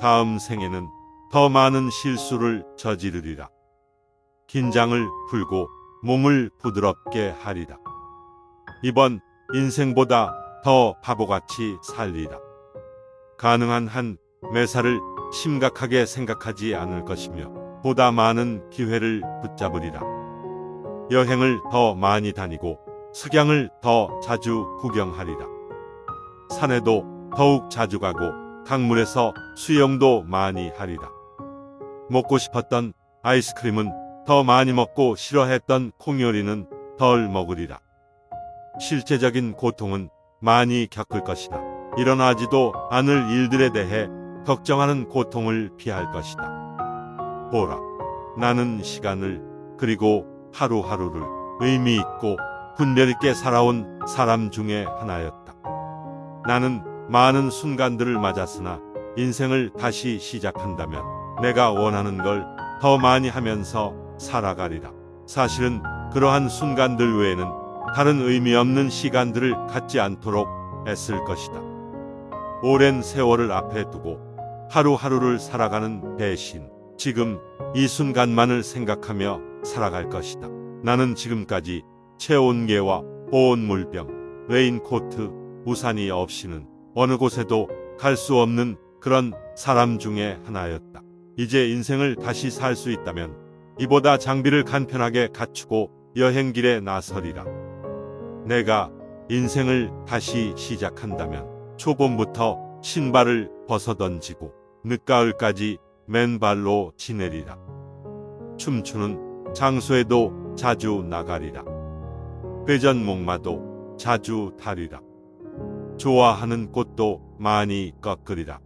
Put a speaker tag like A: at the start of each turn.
A: 다음 생에는 더 많은 실수를 저지르리라. 긴장을 풀고 몸을 부드럽게 하리라. 이번 인생보다 더 바보같이 살리라. 가능한 한 매사를 심각하게 생각하지 않을 것이며 보다 많은 기회를 붙잡으리라. 여행을 더 많이 다니고 석양을 더 자주 구경하리라. 산에도 더욱 자주 가고 강물에서 수영도 많이 하리라. 먹고 싶었던 아이스크림은 더 많이 먹고 싫어했던 콩요리는 덜 먹으리라. 실제적인 고통은 많이 겪을 것이다. 일어나지도 않을 일들에 대해 걱정하는 고통을 피할 것이다. 보라, 나는 시간을 그리고 하루하루를 의미 있고 분별 있게 살아온 사람 중에 하나였다. 나는 많은 순간들을 맞았으나 인생을 다시 시작한다면 내가 원하는 걸 더 많이 하면서 살아가리라. 사실은 그러한 순간들 외에는 다른 의미 없는 시간들을 갖지 않도록 애쓸 것이다. 오랜 세월을 앞에 두고 하루하루를 살아가는 대신 지금 이 순간만을 생각하며 살아갈 것이다. 나는 지금까지 체온계와 보온 물병, 레인코트, 우산이 없이는 어느 곳에도 갈 수 없는 그런 사람 중에 하나였다. 이제 인생을 다시 살 수 있다면 이보다 장비를 간편하게 갖추고 여행길에 나서리라. 내가 인생을 다시 시작한다면 초봄부터 신발을 벗어던지고 늦가을까지 맨발로 지내리라. 춤추는 장소에도 자주 나가리라. 회전 목마도 자주 타리라. 좋아하는 꽃도 많이 꺾으리라.